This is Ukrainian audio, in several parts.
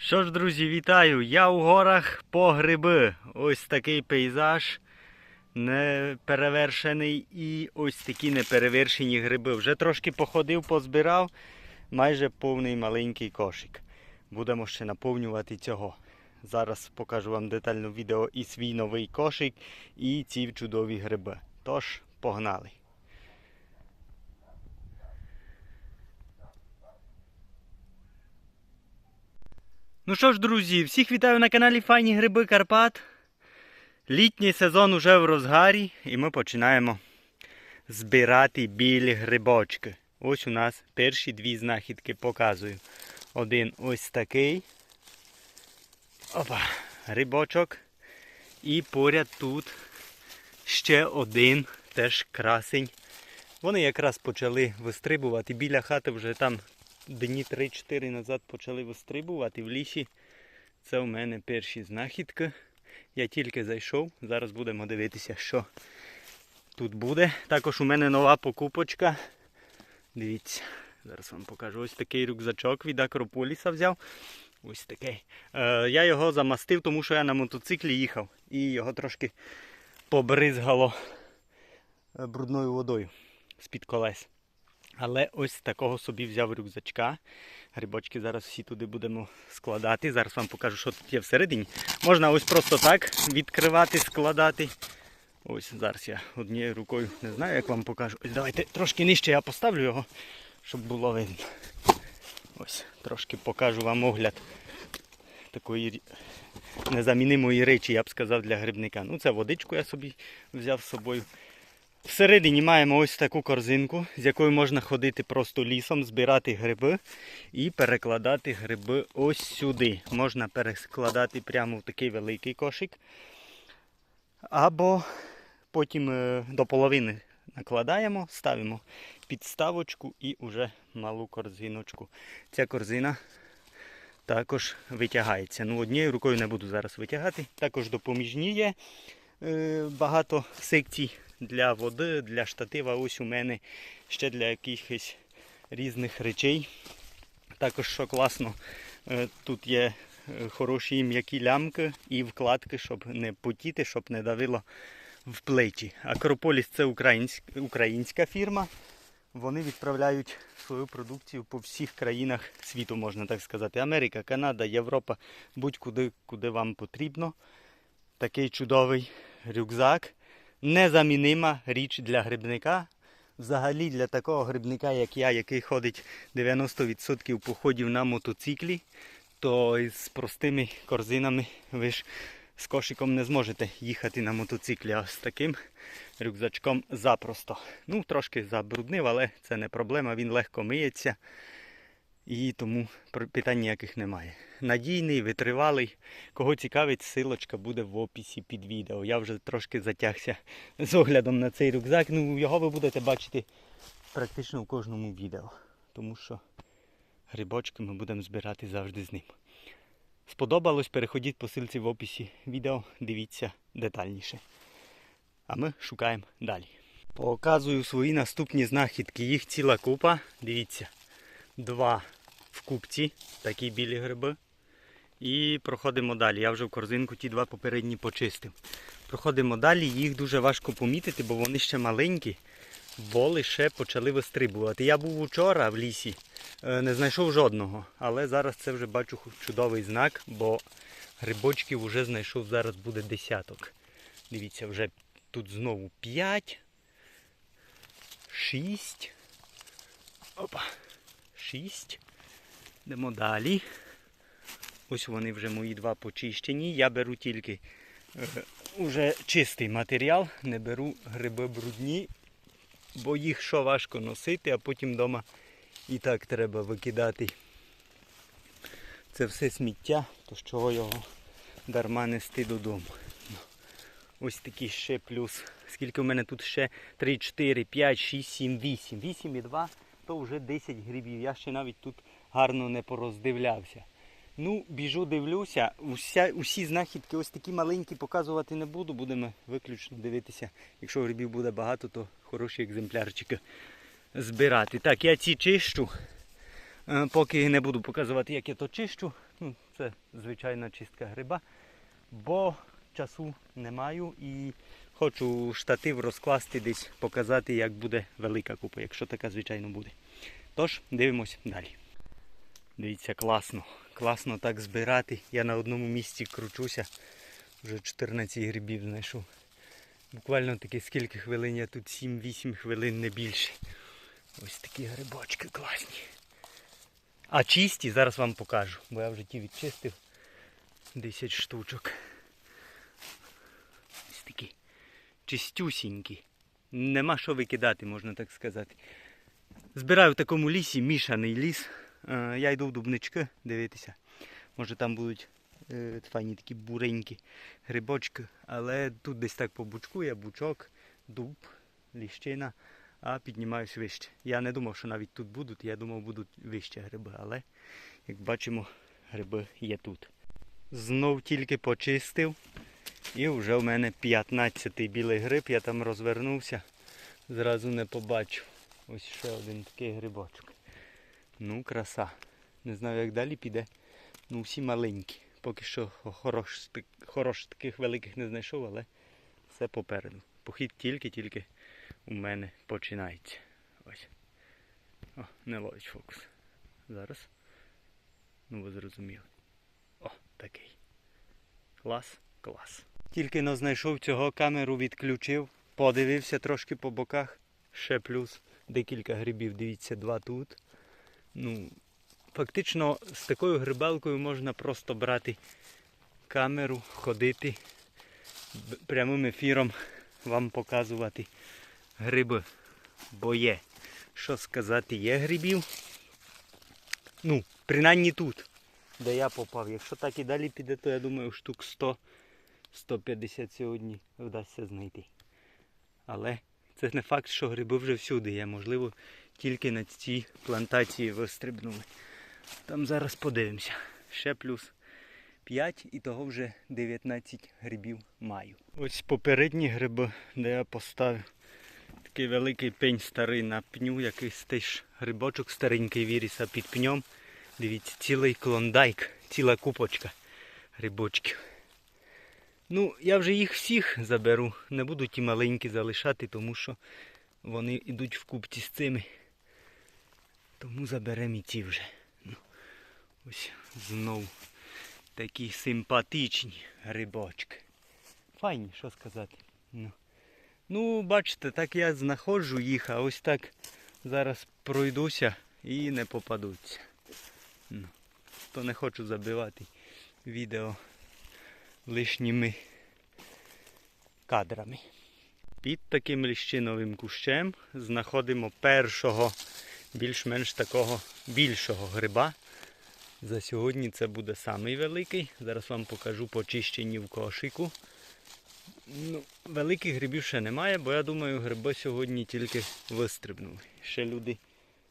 Що ж, друзі, вітаю! Я у горах по гриби. Ось такий пейзаж неперевершений і ось такі неперевершені гриби. Вже трошки походив, позбирав, майже повний маленький кошик. Будемо ще наповнювати цього. Зараз покажу вам детально відео і свій новий кошик, і ці чудові гриби. Тож, погнали! Ну що ж, друзі, всіх вітаю на каналі Файні Гриби Карпат. Літній сезон уже в розгарі і ми починаємо збирати білі грибочки. Ось у нас перші дві знахідки показую. Один ось такий. Опа, грибочок. І поряд тут ще один теж красень. Вони якраз почали вистрибувати. Біля хати вже там дні 3-4 назад почали вистрибувати в лісі. Це у мене перші знахідки. Я тільки зайшов. Зараз будемо дивитися, що тут буде. Також у мене нова покупочка. Дивіться, зараз вам покажу. Ось такий рюкзачок від Акрополіса взяв. Ось такий. Е, я його замастив, тому що я на мотоциклі їхав і його трошки побризгало е, брудною водою з-під колес. Але ось такого собі взяв рюкзачка. Грибочки зараз всі туди будемо складати. Зараз вам покажу, що тут є всередині. Можна ось просто так відкривати, складати. Ось зараз я однією рукою не знаю, як вам покажу. Ось давайте трошки нижче я поставлю його, щоб було видно. Ось, трошки покажу вам огляд такої незамінимої речі, я б сказав, для грибника. Ну, це водичку я собі взяв з собою. Всередині маємо ось таку корзинку, з якою можна ходити просто лісом, збирати гриби і перекладати гриби ось сюди. Можна перескладати прямо в такий великий кошик. Або потім е, до половини накладаємо, ставимо підставочку і вже малу корзиночку. Ця корзина також витягається. Ну, однією рукою не буду зараз витягати. Також допоміжні є е, багато секцій для води, для штатива. Ось у мене ще для якихось різних речей. Також що класно, е, тут є е, хороші м'які лямки і вкладки, щоб не потіти, щоб не давило в плечі. Акрополіс це українська, українська фірма. Вони відправляють свою продукцію по всіх країнах світу, можна так сказати. Америка, Канада, Європа, будь-куди, куди вам потрібно. Такий чудовий рюкзак. Незамінима річ для грибника. Взагалі для такого грибника, як я, який ходить 90% походів на мотоциклі, то з простими корзинами ви ж з кошиком не зможете їхати на мотоциклі, а з таким рюкзачком запросто. Ну, трошки забруднив, але це не проблема, він легко миється. І тому питань ніяких немає. Надійний, витривалий. Кого цікавить, силочка буде в описі під відео. Я вже трошки затягся з оглядом на цей рюкзак. Ну, його ви будете бачити практично в кожному відео. Тому що грибочки ми будемо збирати завжди з ним. Сподобалось, переходіть по ссылці в описі відео, дивіться детальніше. А ми шукаємо далі. Показую свої наступні знахідки. Їх ціла купа. Дивіться. Два в купці, такі білі гриби. І проходимо далі. Я вже в корзинку ті два попередні почистив. Проходимо далі, їх дуже важко помітити, бо вони ще маленькі, бо лише почали вистрибувати. Я був учора в лісі, е, не знайшов жодного, але зараз це вже бачу чудовий знак, бо грибочків вже знайшов, зараз буде десяток. Дивіться, вже тут знову 5, 6. Опа. 6. Йдемо далі. Ось вони вже мої два почищені. Я беру тільки е, уже чистий матеріал, не беру гриби брудні, бо їх що важко носити, а потім вдома і так треба викидати. Це все сміття, то з чого його дарма нести додому. Ось такі ще плюс. Скільки в мене тут ще 3, 4, 5, 6, 7, 8. 8 і 2 то вже 10 грибів. Я ще навіть тут гарно не пороздивлявся. Ну, біжу, дивлюся. Уся, усі знахідки ось такі маленькі показувати не буду. Будемо виключно дивитися. Якщо грибів буде багато, то хороші екземплярчики збирати. Так, я ці чищу. Е, Поки не буду показувати, як я то чищу. Ну, це звичайна чистка гриба, бо часу не маю і хочу штатив розкласти десь, показати, як буде велика купа, якщо така, звичайно, буде. Тож, дивимось далі. Дивіться, класно. Класно так збирати. Я на одному місці кручуся. Вже 14 грибів знайшов. Буквально таки скільки хвилин я тут 7-8 хвилин не більше. Ось такі грибочки класні. А чисті зараз вам покажу, бо я вже ті відчистив 10 штучок. Ось такі чистюсінькі. Нема що викидати, можна так сказати. Збираю в такому лісі мішаний ліс. Е, Я йду в дубнички дивитися. Може там будуть е, файні такі буренькі грибочки. Але тут десь так побучкує, бучок, дуб, ліщина, а піднімаюсь вище. Я не думав, що навіть тут будуть, я думав, будуть вище гриби, але як бачимо, гриби є тут. Знов тільки почистив. І вже в мене 15-й білий гриб, я там розвернувся, зразу не побачив. Ось ще один такий грибочок. Ну, краса. Не знаю, як далі піде. Ну, всі маленькі. Поки що хорош, хорош таких великих не знайшов, але все попереду. Похід тільки-тільки у мене починається. Ось. О, не ловить фокус. Зараз. Ну, ви зрозуміли. О, такий. Клас, клас. Тільки но знайшов цього камеру, відключив, подивився трошки по боках. Ще плюс декілька грибів, дивіться, два тут. Ну, фактично з такою грибалкою можна просто брати камеру, ходити прямим ефіром вам показувати гриби. Бо є. Що сказати, є грибів. Ну, принаймні тут, де я попав. Якщо так і далі піде, то я думаю, штук 100 150 сьогодні вдасться знайти. Але це не факт, що гриби вже всюди є. Можливо, тільки на цій плантації вистрибнули. Там зараз подивимося. Ще плюс 5 і того вже 19 грибів маю. Ось попередні гриби, де я поставив такий великий пень старий на пню, якийсь теж грибочок старенький віріс, а під пнем. Дивіться, цілий клондайк, ціла купочка грибочків. Ну, я вже їх всіх заберу. Не буду ті маленькі залишати, тому що вони йдуть в купці з цими. Тому заберемо і ті вже. Ну, ось знов такі симпатичні грибочки. Файні, що сказати. Ну, ну бачите, так я знаходжу їх, а ось так зараз пройдуся і не попадуться. Ну, то не хочу забивати відео лишніми кадрами. Під таким ліщиновим кущем знаходимо першого більш-менш такого більшого гриба. За сьогодні це буде самий великий. Зараз вам покажу почищені в кошику. Ну, великих грибів ще немає, бо я думаю, гриби сьогодні тільки вистрибнули. Ще люди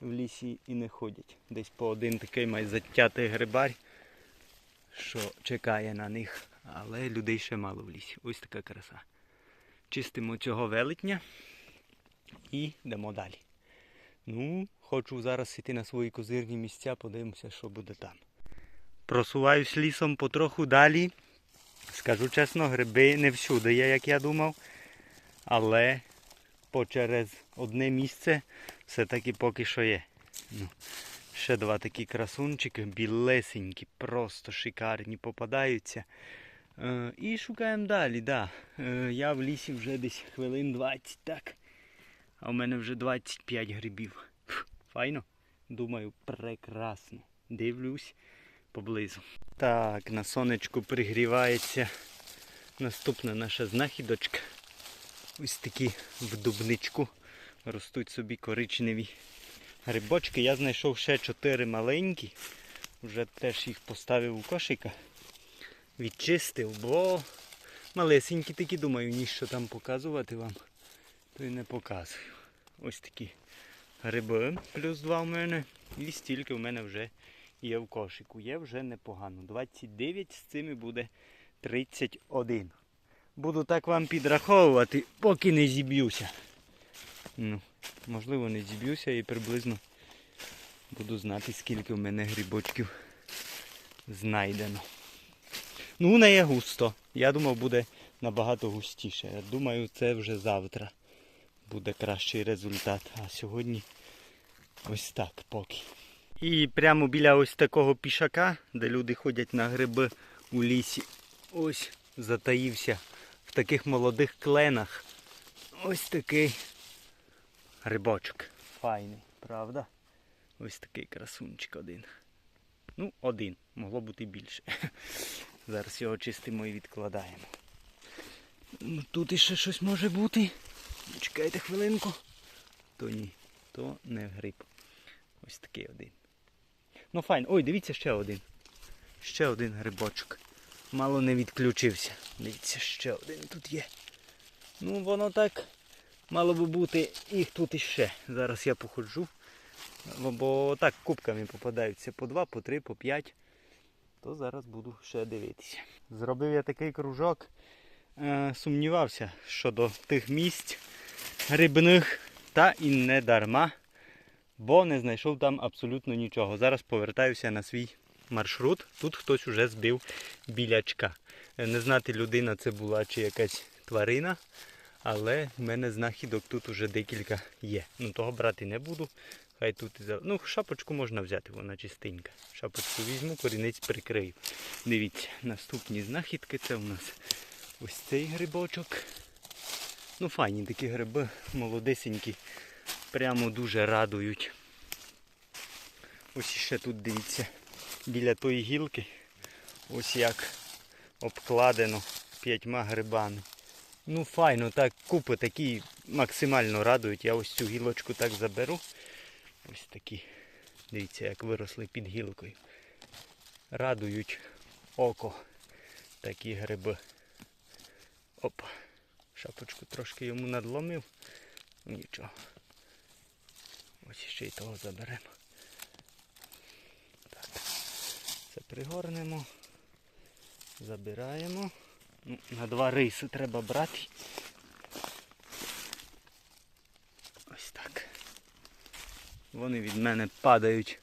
в лісі і не ходять. Десь по один такий має затятий грибар, що чекає на них. Але людей ще мало в лісі. Ось така краса. Чистимо цього велетня і йдемо далі. Ну, хочу зараз йти на свої козирні місця, подивимося, що буде там. Просуваюсь лісом потроху далі. Скажу чесно, гриби не всюди є, як я думав. Але по через одне місце все-таки поки що є. Ну, ще два такі красунчики, білесенькі, просто шикарні попадаються. Е, і шукаємо далі, да. Е, я в лісі вже десь хвилин 20, так. А в мене вже 25 грибів. Файно? Думаю, прекрасно. Дивлюсь поблизу. Так, на сонечку пригрівається наступна наша знахідочка. Ось такі в дубничку ростуть собі коричневі грибочки. Я знайшов ще 4 маленькі. Вже теж їх поставив у кошика. Відчистив, бо малесенькі такі, думаю, ні що там показувати вам, то й не показую. Ось такі гриби, плюс два в мене. І стільки в мене вже є в кошику. Є вже непогано. 29 з цими буде 31. Буду так вам підраховувати, поки не зіб'юся. Ну, можливо, не зіб'юся і приблизно буду знати, скільки в мене грибочків знайдено. Ну, не є густо. Я думав, буде набагато густіше. Я думаю, це вже завтра буде кращий результат. А сьогодні ось так поки. І прямо біля ось такого пішака, де люди ходять на гриби у лісі, ось затаївся в таких молодих кленах. Ось такий грибочок. Файний, правда? Ось такий красунчик один. Ну, один, могло бути більше. Зараз його чистимо і відкладаємо. Ну, Тут іще щось може бути. Чекайте хвилинку. То ні, то не гриб. Ось такий один. Ну файн. Ой, дивіться ще один. Ще один грибочок. Мало не відключився. Дивіться, ще один тут є. Ну воно так мало би бути їх тут іще. Зараз я походжу. Бо- так кубками попадаються по два, по три, по п'ять. То зараз буду ще дивитися. Зробив я такий кружок. Е, сумнівався щодо тих місць грибних та і не дарма, бо не знайшов там абсолютно нічого. Зараз повертаюся на свій маршрут. Тут хтось уже збив білячка. Е, Не знати, людина це була чи якась тварина, але в мене знахідок тут уже декілька є. Ну того брати не буду. Хай тут і. Ну, шапочку можна взяти, вона чистенька. Шапочку візьму, корінець прикрию. Дивіться, наступні знахідки це у нас ось цей грибочок. Ну, файні такі гриби, молодесенькі, прямо дуже радують. Ось ще тут дивіться, біля тої гілки, ось як обкладено п'ятьма грибами. Ну файно, так, купи такі максимально радують. Я ось цю гілочку так заберу. Ось такі. Дивіться, як виросли під гілкою. Радують око такі гриби. Оп. Шапочку трошки йому надломив. Ну, Нічого. Ось ще й того заберемо. Так. Це пригорнемо. Забираємо. Ну, на два риси треба брати. Ось так. Вони від мене падають.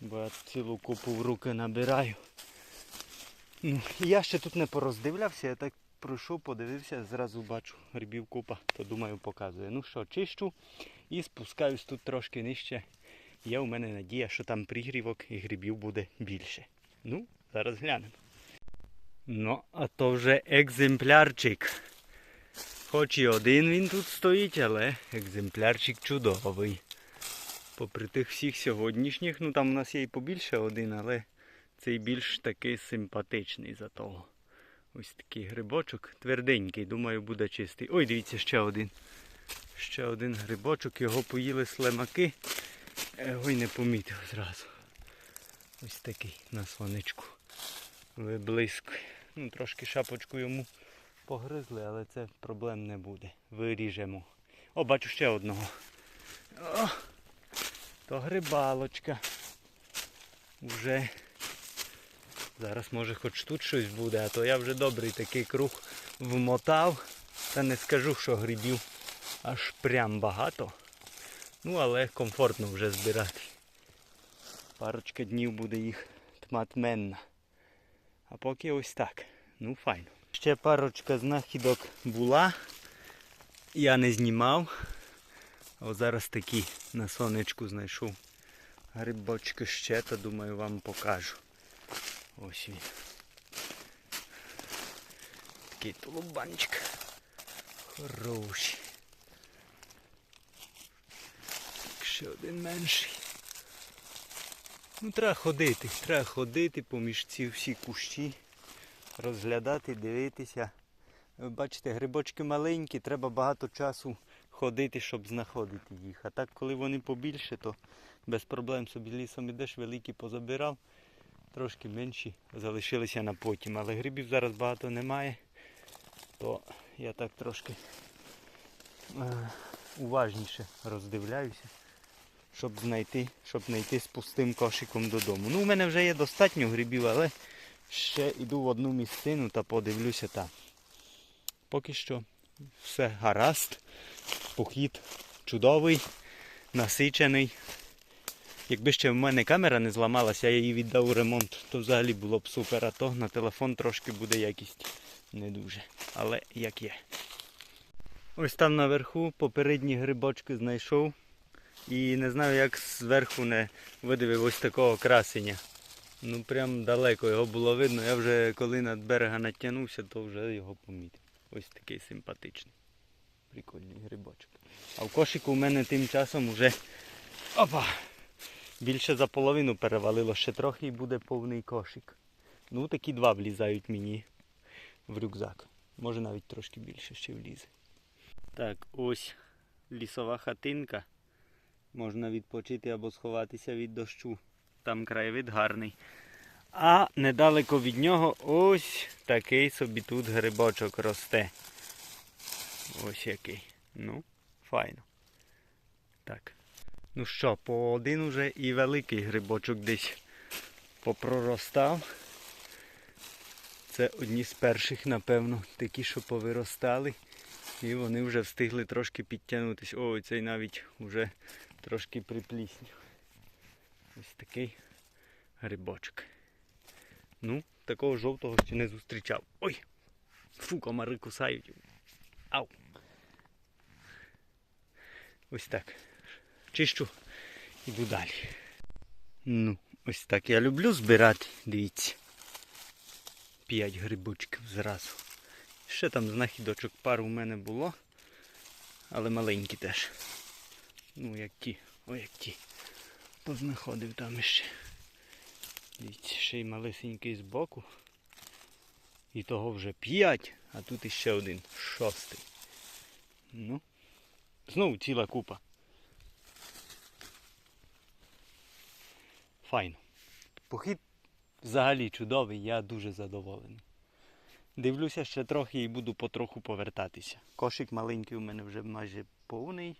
Бо я цілу купу в руки набираю. Ну, я ще тут не пороздивлявся, я так пройшов, подивився, зразу бачу грибів купа, то думаю показує. Ну що, чищу і спускаюсь тут трошки нижче. Є у мене надія, що там пригрівок і грибів буде більше. Ну, зараз глянемо. Ну, а то вже екземплярчик. Хоч і один він тут стоїть, але екземплярчик чудовий. Попри тих всіх сьогоднішніх, ну там у нас є і побільше один, але цей більш такий симпатичний за того. Ось такий грибочок, тверденький, думаю, буде чистий. Ой, дивіться, ще один. Ще один грибочок, його поїли слимаки. Його й не помітив зразу. Ось такий на сонечку. Виблискує. Ну, трошки шапочку йому погризли, але це проблем не буде. Виріжемо. О, бачу ще одного. О, то грибалочка. Уже зараз може хоч тут щось буде, а то я вже добрий такий круг вмотав. Та не скажу, що грибів аж прям багато. Ну, але комфортно вже збирати. Парочка днів буде їх тматменна. А поки ось так. Ну файно. Ще парочка знахідок була. Я не знімав. А зараз такі на сонечку знайшов грибочки ще, то думаю вам покажу. Ось він. Такий тулубанчик. Хороший. Ще один менший. Ну, треба ходити, треба ходити поміж ці всі кущі, розглядати, дивитися. Ви бачите, грибочки маленькі, треба багато часу ходити, щоб знаходити їх. А так, коли вони побільше, то без проблем собі лісом ідеш, великі позабирав, трошки менші залишилися на потім. Але грибів зараз багато немає, то я так трошки е, уважніше роздивляюся щоб знайти, щоб знайти з пустим кошиком додому. Ну, у мене вже є достатньо грибів, але ще йду в одну місцину та подивлюся там. Поки що все гаразд. Похід чудовий, насичений. Якби ще в мене камера не зламалася, я її віддав у ремонт, то взагалі було б супер, а то на телефон трошки буде якість не дуже. Але як є. Ось там наверху попередні грибочки знайшов. І не знаю, як зверху не видивив ось такого красення. Ну прям далеко його було видно. Я вже коли над берега натягнувся, то вже його помітив. Ось такий симпатичний. Прикольний грибочок. А в кошику у мене тим часом вже опа! Більше за половину перевалило, ще трохи і буде повний кошик. Ну такі два влізають мені в рюкзак. Може навіть трошки більше ще влізе. Так, ось лісова хатинка. Можна відпочити або сховатися від дощу. Там краєвид гарний. А недалеко від нього ось такий собі тут грибочок росте. Ось який. Ну, файно. Так. Ну що, по один уже і великий грибочок десь попроростав. Це одні з перших, напевно, такі, що повиростали. І вони вже встигли трошки підтягнутися. О, цей навіть вже трошки припліснів. Ось такий грибочок. Ну, такого жовтого ще не зустрічав. Ой! Фу, комари кусають. Ау! Ось так. Чищу, іду далі. Ну, ось так я люблю збирати, дивіться. П'ять грибочків зразу. Ще там знахідочок пару у мене було, але маленькі теж. Ну, як ті, о як ті. Познаходив там іще. Дивіться, ще й малесенький збоку. І того вже п'ять, а тут іще один, шостий. Ну, знову ціла купа. Файно. Похід взагалі чудовий, я дуже задоволений. Дивлюся ще трохи і буду потроху повертатися. Кошик маленький у мене вже майже повний.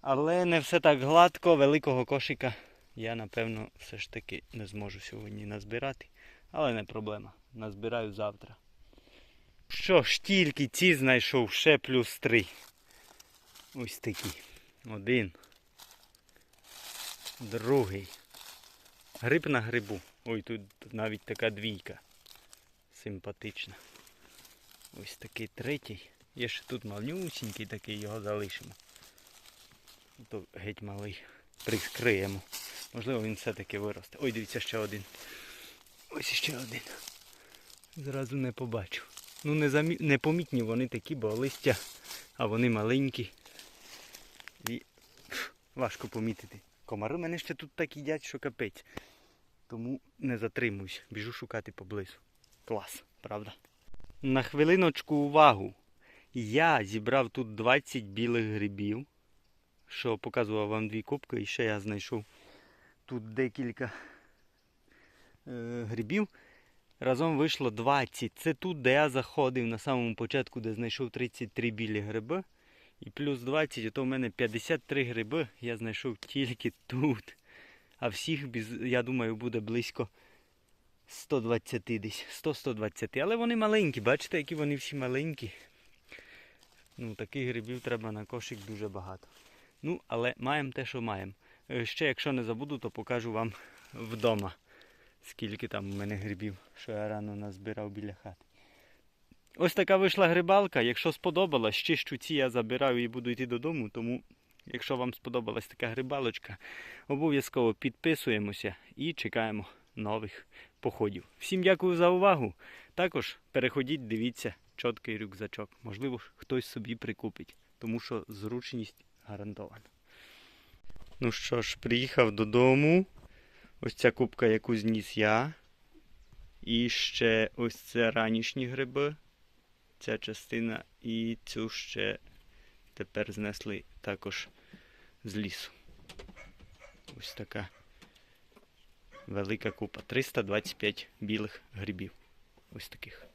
Але не все так гладко, великого кошика я напевно все ж таки не зможу сьогодні назбирати. Але не проблема. Назбираю завтра. Що ж, тільки ці знайшов ще плюс три. Ось такі. Один. Другий. Гриб на грибу. Ой, тут навіть така двійка. Симпатична. Ось такий третій. Є ще тут малюсенький такий, його залишимо. То геть малий. Прикриємо. Можливо він все-таки виросте. Ой, дивіться, ще один. Ось ще один. Зразу не побачу. Ну незамі... непомітні вони такі, бо листя, а вони маленькі. І важко помітити. Комари мене ще тут так їдять, що капець. Тому не затримуюсь, біжу шукати поблизу. Клас, правда? На хвилиночку увагу. Я зібрав тут 20 білих грибів, що показував вам дві кубки, і ще я знайшов тут декілька е, грибів. Разом вийшло 20. Це тут, де я заходив на самому початку, де знайшов 33 білі гриби. І плюс 20, то в мене 53 гриби я знайшов тільки тут. А всіх, я думаю, буде близько 120 десь. 100-120. Але вони маленькі, бачите, які вони всі маленькі. Ну, Таких грибів треба на кошик дуже багато. Ну, але маємо те, що маємо. Е, Ще, якщо не забуду, то покажу вам вдома, скільки там у мене грибів, що я рано назбирав біля хати. Ось така вийшла грибалка. Якщо сподобалась, чищу ці я забираю і буду йти додому. Тому, якщо вам сподобалась така грибалочка, обов'язково підписуємося і чекаємо нових походів. Всім дякую за увагу. Також переходіть, дивіться чіткий рюкзачок. Можливо, хтось собі прикупить, тому що зручність гарантована. Ну що ж, приїхав додому. Ось ця кубка, яку зніс я. І ще ось це ранішні гриби. Ця частина і цю ще тепер знесли також з лісу. Ось така велика купа. 325 білих грибів. Ось таких.